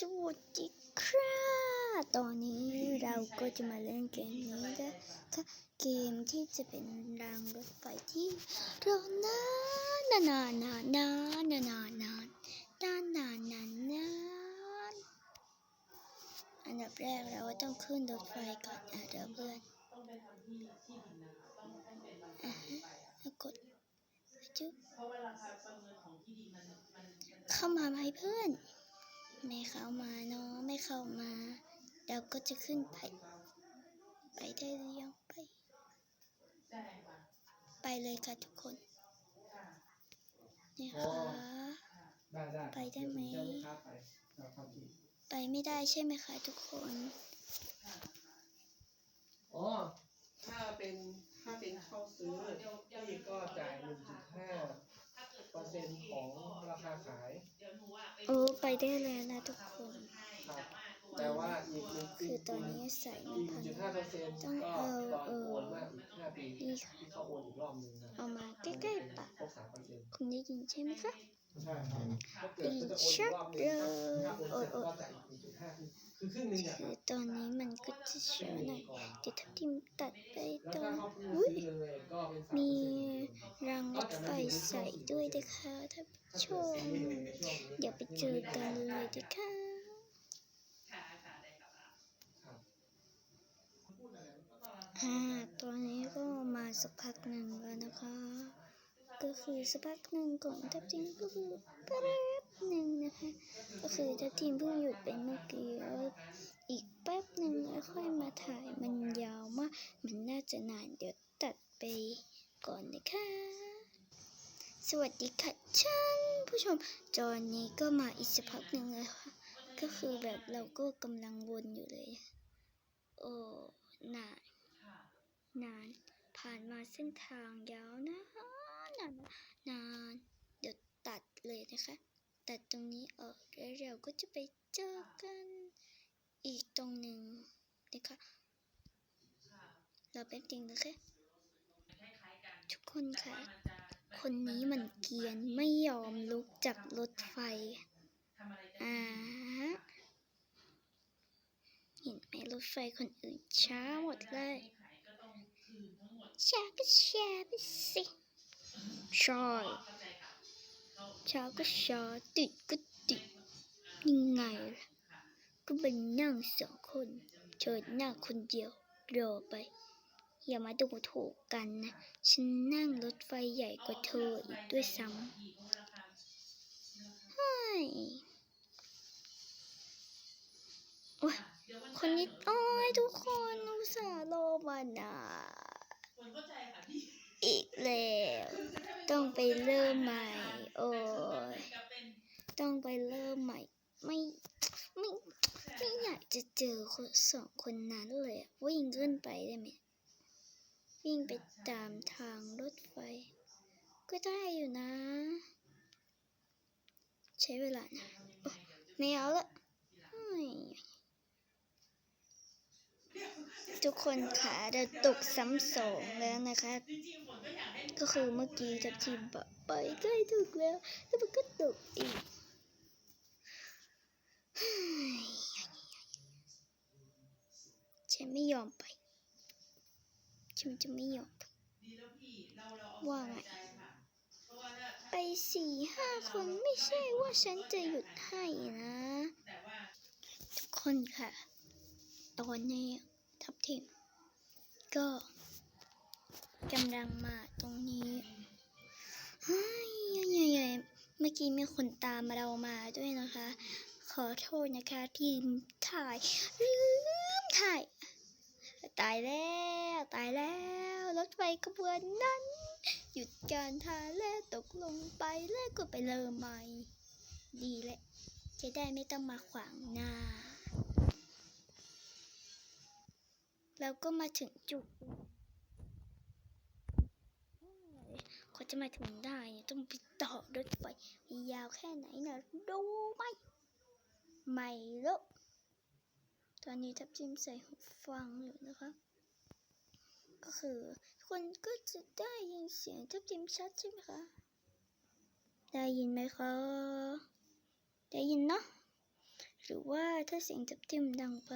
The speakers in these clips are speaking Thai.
สวัสดีครับตอนนี้เราก็จะมาเล่นเกมนี้นะคะเกมที่จะเป็นรางรถไฟที่รอนานนานนานนานนานนานนานนานนานนานนานอันดับแรกเราต้องขึ้นรถไฟก่อนอะเดี๋ยวเพื่อนกดจุ๊บเข้ามาไหมเพื่อน ไม่เข้ามาเนาะไม่เข้ามาเราก็จะขึ้นไป ไปได้หรือยังไป ไปเลยค่ะทุกคนนี่ค่ะไปได้ไหมไปไปไม่ได้ใช่ไหมคะทุกคนอ๋อถ้าเป็นถ้าเป็นเข้าซื้อพี่ก็จ่ายหนึ่งจุดห้าเปอร์เซ็นต์ของราคาขาย โอ้ไปได้แล้วนะทุกคน แต่ว่าคือตอนนี้ใส่ไม่พันต้องเออเออนี่ค่เอามาใกล้ๆปากคุณได้ยินใช่ไหมคะอีชักเลยโอโอ้ย คือครึ่งนึงอะตอนนี้มันก็จะช้าหน่อยก่อนเดี๋ยวทับทิมตัดไปตรงอุ้ยมีรางรถไฟใส่ด้วยนะคะท่านผู้ชม เดี๋ยวไปเจอกันเลยดีค่ะอ่าตอนนี้ก็มาสักพักหนึ่งแล้วนะคะ ก็คือสักพักหนึ่งก่อนทับทิมก็คือป๊บ หนึ่งนะคะ ก็คือทับทิมเพิ่งหยุดไปเมื่อกี้แล้วอีกแป๊บหนึ่งแล้วค่อยมาถ่ายมันยาวมาก มันน่าจะนานเดี๋ยวตัดไปก่อนนะคะ สวัสดีค่ะท่านผู้ชมจอนนี้ก็มาอีกสักพักหนึ่งแล้วค่ะก็คือแบบเราก็กำลังวนอยู่เลย โอ้นานนาน ผ่านมาเส้นทางยาวนานนานนาน เดี๋ยวตัดเลยนะคะ ตัดตรงนี้ออกแล้วเราก็จะไปเจอกันอีกตรงหนึ่งนะคะเราแป๊บนึงนะคะทุกคนค่ะคนนี้มันเกรียนไม่ยอมลุกจากรถไฟอ่าฮะเห็นไหมรถไฟคนอื่นช้าหมดเลยช้าก็ช้าไปสิใช่ ช้าก็ช้าติดก็ติดยังไงล่ะก็เป็นนั่งสองคนเชิญหน้าคนเดียวรอไป อย่ามาดูถูกกันนะ ฉันนั่งรถไฟใหญ่กว่าเธออีกด้วยซ้ำเฮ้ยโอ้ยคนนี้โอ้ยทุกคนอุตส่าห์รอมานาน อีกแล้ว ต้องไปเริ่มใหม่ โอ้ยต้องไปเริ่มใหม่ไม่ไม่ไม่อยากจะเจอคนสองคนนั้นเลยวิ่งขึ้นไปได้ไหมวิ่งไปตามทางรถไฟ ก็ได้อยู่นะ ใช้เวลานะไม่เอาละเฮ้ย ทุกคนขาเราตกซ้ำสองแล้วนะคะ ก็คือเมื่อกี้ทับทีมบอกไปใกล้ถึงแล้วแล้วมันก็ตกอีกเฮ้ยฉันไม่ยอมไปฉันจะไม่ยอมไปว่าไงไปสี่ห้าคนไม่ใช่ว่าฉันจะหยุดให้นะ ทุกคนค่ะ ตอนนี้ ทับทิมก็กำลังมาตรงนี้เฮ้ยใหญ่ๆเมื่อกี้มีคนตามเรามาด้วยนะคะ ขอโทษนะคะทีมถ่ายลืมถ่าย ตายแล้วตายแล้ว รถไฟขบวนนั้น หยุดการทาและตกลงไปแล้วก็ไปเริ่มใหม่ ดีแหละ จะได้ไม่ต้องมาขวางหน้า แล้วก็มาถึงจุดเขาจะมาถึงได้ต้องไปต่อรถไฟยาวแค่ไหนนะดูไหมไม่รู้ตอนนี้ทับทิมใส่หูฟังอยู่นะคะก็คือคนก็จะได้ยินเสียงทับทิมชัดใช่ไหมคะ ได้ยินไหมคะ ได้ยินเนาะ หรือว่าถ้าเสียงทับทิมดังไป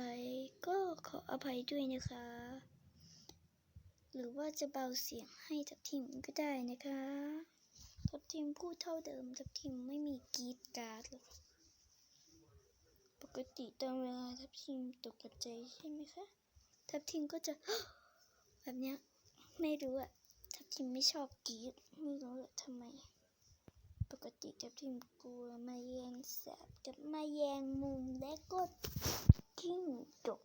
ก็ขออภัยด้วยนะคะ หรือว่าจะเบาเสียงให้ทับทิมก็ได้นะคะทับทิมพูดเท่าเดิมทับทิมไม่มีกีดการ์ดหรอกปกติตอนเวลาทับทิมตกใจใช่ไหมคะทับทิมก็จะแบบเนี้ยไม่รู้อะทับทิมไม่ชอบกีดไม่รู้ทำไม ปกติทับทิมกลัวมาแยงแสบกับมาแยงมุมและก็กิ้งจก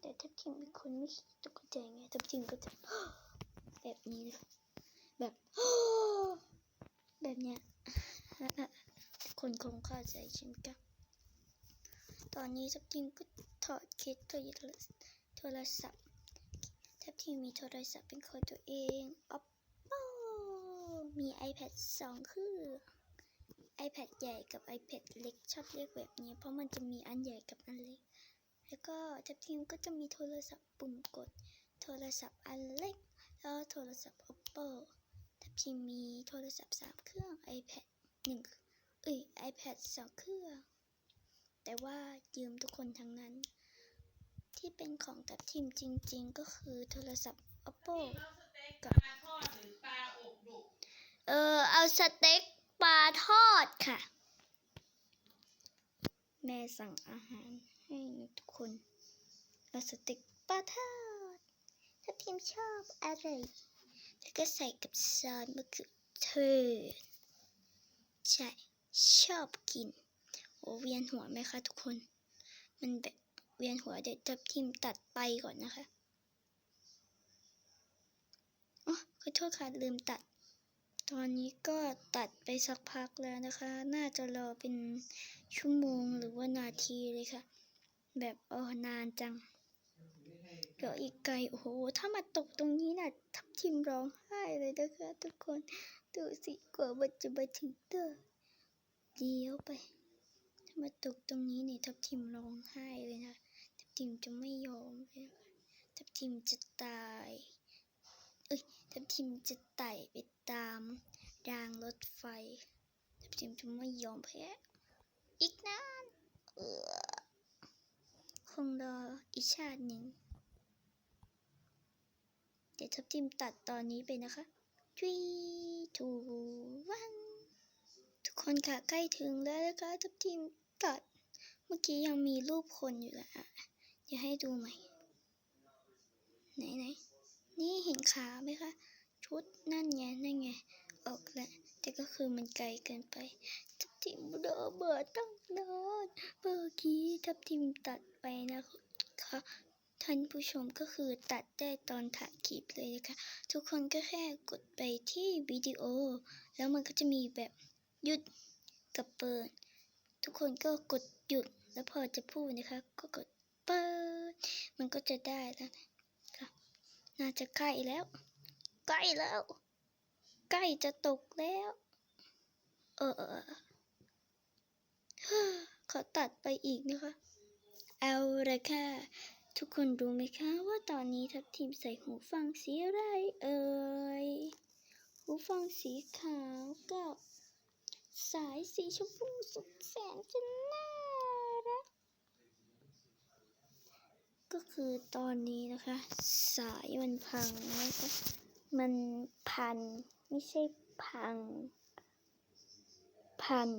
แต่ทับทิมเป็นคนไม่ขี้ตกใจไงทับทิมก็จะแบบนี้เลยแบบแบบเนี้ยคนคงเข้าใจใช่ไหมคะตอนนี้ทับทิมก็ถอดเคสตัวโทรศัพท์ทับทิมมีโทรศัพท์เป็นของตัวเอง Oppo มี iPad สองคือ iPad ใหญ่กับ iPad เล็กชอบเรียกแบบนี้ เพราะมันจะมีอันใหญ่กับอันเล็ก แล้วก็ทับทิมก็จะมีโทรศัพท์ปุ่มกด โทรศัพท์อันเล็ก แล้วโทรศัพท์ Oppo ทับทิมมีโทรศัพท์สามเครื่อง iPad หนึ่งเอ้ย iPad สองเครื่อง แต่ว่ายืมทุกคนทั้งนั้น ที่เป็นของทับทิมจริง ๆ ก็คือโทรศัพท์ Oppo กับ เออเอาสเต็กปลาทอดค่ะ แม่สั่งอาหารให้ทุกคน เอาสเต็กปลาทอด ถ้าพิมชอบอะไรแล้วก็ใส่กับซอสมะเขือเทศใช่ชอบกินโอ้เวียนหัวไหมคะทุกคน มันแบบเวียนหัวเดี๋ยวทับทิมตัดไปก่อนนะคะอ๋อขอโทษค่ะลืมตัด ตอนนี้ก็ตัดไปสักพักแล้วนะคะ น่าจะรอเป็นชั่วโมงหรือว่านาทีเลยค่ะ แบบเออนานจัง เดี๋ยวอีกไกล โอ้โห ถ้ามาตกตรงนี้น่ะ ทับทิมร้องไห้เลยนะคะทุกคน ดูสิกว่ามันจะมาถึงเด้อเลี้ยวไป ถ้ามาตกตรงนี้เนี่ยทับทิมร้องไห้เลยนะ ทับทิมจะไม่ยอมเลย ทับทิมจะตาย เอ้ย ทับทิมจะไต่ไป ตามรางรถไฟทับทิมจะไม่ยอมแพ้ อีกนานเออคงรออีกชาติหนึ่ง เดี๋ยวทับทิมตัดตอนนี้ไปนะคะทีทูวันทุกคนค่ะใกล้ถึงแล้วนะคะทับทิมตัด เมื่อกี้ยังมีรูปคนอยู่ลยอะเดี๋ยวให้ดูใหม่ ไหนไหนนี่เห็นขาไหมคะ ชุดนั่นไงนั่นไงออกแล้วแต่ก็คือมันไกลเกินไป ทับทิมรอเบื่อตั้งนานเมื่อกี้ทับทิมตัดไปนะคะท่านผู้ชมก็คือตัดได้ตอนถ่ายคลิปเลยนะคะ ทุกคนก็แค่กดไปที่วิดีโอ แล้วมันก็จะมีแบบหยุดกับเปิด ทุกคนก็กดหยุดแล้วพอจะพูดนะคะ ก็กดเปิด มันก็จะได้แล้วนะคะน่าจะใกล้แล้ว ใกล้แล้ว ใกล้จะตกแล้ว เออเออเออฮ่าขอตัดไปอีกนะคะ เอาละค่ะ ทุกคนรู้ไหมคะว่าตอนนี้ทัพทีมใส่หูฟังสีอะไรเอ่ย หูฟังสีขาวกับสายสีชมพูสุดแสนจะน่ารัก ก็คือตอนนี้นะคะ สายมันพังนะคะ มันพัน ไม่ใช่พัง พัน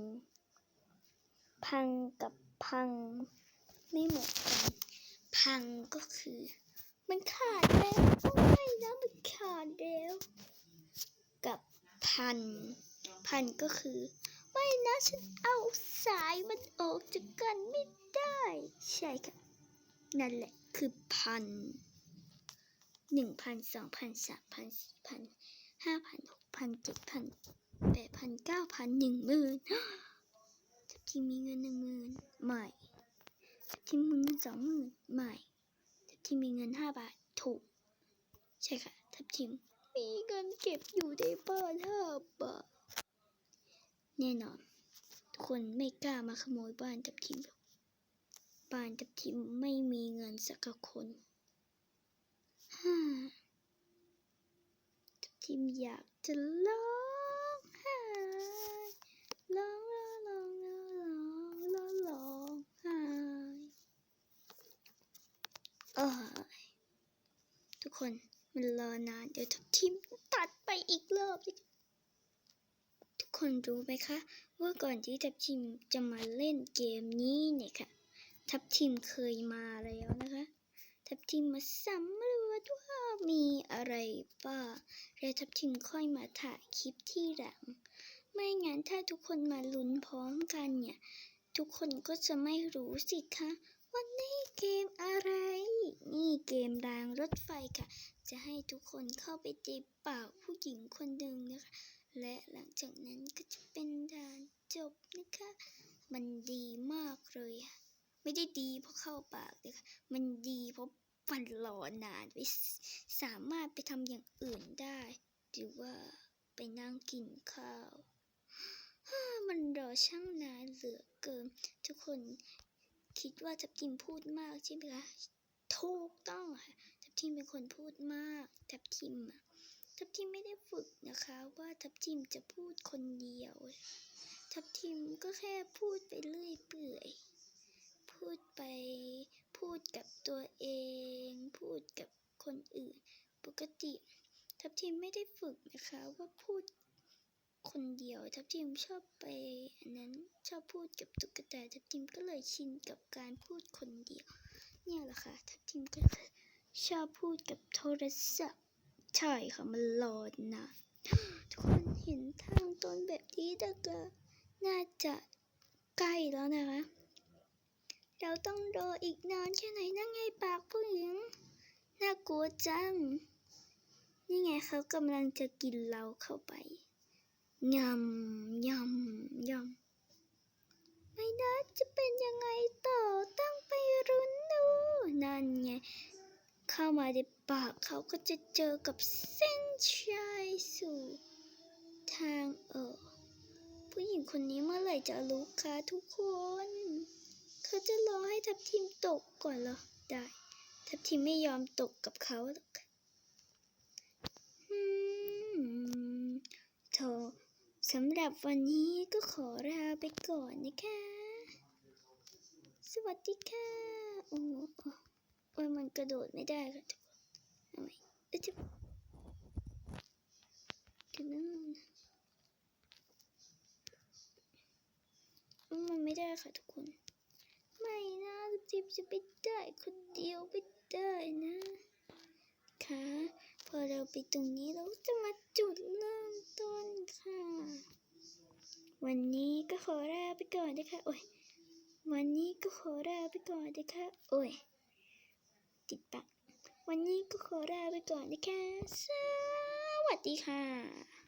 พังกับพัง ไม่เหมือนกัน พังก็คือ มันขาดแล้วโอ้ยนะมันขาดแล้ว กับพัน พันก็คือ ไม่นะฉันเอาสายมันออกจากกันไม่ได้ ใช่ค่ะ นั่นแหละคือพัน หนึ่งพันสองพันสามพันสี่พันห้าพันหกพันเจ็ดพันแปดพันเก้าพันหนึ่งหมื่นทับทิมมีเงินหนึ่งหมื่นไม่ทับทิมมีเงินสองหมื่นไม่ทับทิมมีเงินห้าบาทถูก ใช่ค่ะ ทับทิมมีเงินเก็บอยู่ในบ้านห้าบาทแน่นอน ทุกคนไม่กล้ามาขโมยบ้านทับทิมหรอกบ้านทับทิมไม่มีเงินสักคน ห้าทีมอยากจะร้องไห้ร้องร้องร้องร้องร้องร้องไห้เออทุกคนมันรอนานเดี๋ยวทีมตัดไปอีกรอบทุกคนรู้ไหมคะ ว่าก่อนที่ทัพทีมจะมาเล่นเกมนี้เนี่ยค่ะ ทัพทีมเคยมาแล้วนะคะ ทัพทีมมาสำรวจว่ามีอะไรบ้างแล้วทัพทีมค่อยมาถ่ายคลิปที่หลัง ไม่งั้นถ้าทุกคนมาลุ้นพร้อมกันเนี่ย ทุกคนก็จะไม่รู้สิคะว่านี่เกมอะไร นี่เกมรางรถไฟค่ะ จะให้ทุกคนเข้าไปตีป่าผู้หญิงคนหนึ่งนะคะ และหลังจากนั้นก็จะเป็นด่านจบนะคะ มันดีมากเลยอะ ไม่ได้ดีเพราะเข้าปากเลยค่ะ มันดีเพราะมันรอนานไปสามารถไปทำอย่างอื่นได้ หรือว่าไปนั่งกินข้าว มันรอช่างนานเหลือเกิน ทุกคนคิดว่าทับทิมพูดมากใช่ไหมคะถูกต้องค่ะทับทิมเป็นคนพูดมากทับทิมอะทับทิมไม่ได้ฝึกนะคะ ว่าทับทิมจะพูดคนเดียว ทับทิมก็แค่พูดไปเรื่อยเปื่อย พูดไป พูดกับตัวเอง พูดกับคนอื่น ปกติทับทิมไม่ได้ฝึกนะคะว่าพูดคนเดียวทับทิมชอบไปอันนั้นชอบพูดกับตุ๊กตาทับทิมก็เลยชินกับการพูดคนเดียว เนี่ยแหละค่ะทับทิมก็ชอบพูดกับโทรศัพท์ใช่ค่ะมันรอนนานทุกคนเห็นทางต้นแบบนี้แต่ก็น่าจะใกล้แล้วนะคะ เราต้องรออีกนานแค่ไหนนั่งไงปากผู้หญิง น่ากลัวจัง นี่ไงเขากำลังจะกินเราเข้าไปยำยำยำไม่นะจะเป็นยังไงต่อต้องไปรุ้นดูนั่นไง เข้ามาในปากเขาก็จะเจอกับเส้นชัยสู่ทางออกผู้หญิงคนนี้เมื่อไหร่จะรู้คะทุกคน เขาจะรอให้ทัพทีมตกก่อนเหรอ ได้ ทัพทีมไม่ยอมตกกับเขาหรอกค่ะอืมโถสำหรับวันนี้ก็ขอลาไปก่อนนะคะ สวัสดีค่ะ โอ้โอ้ยมันกระโดดไม่ได้ค่ะทุกคนทำไมเอ้ยจะกันนั่นมันไม่ได้ค่ะทุกคน ไม่นะจิบจะไปได้คนเดียวไม่ได้นะค่ะพอเราไปตรงนี้เราจะมาจุดเริ่มต้นค่ะ วันนี้ก็ขอลาไปก่อนนะคะโอ้ยวันนี้ก็ขอลาไปก่อนนะคะโอ้ยติดปากวันนี้ก็ขอลาไปก่อนนะคะสวัสดีค่ะ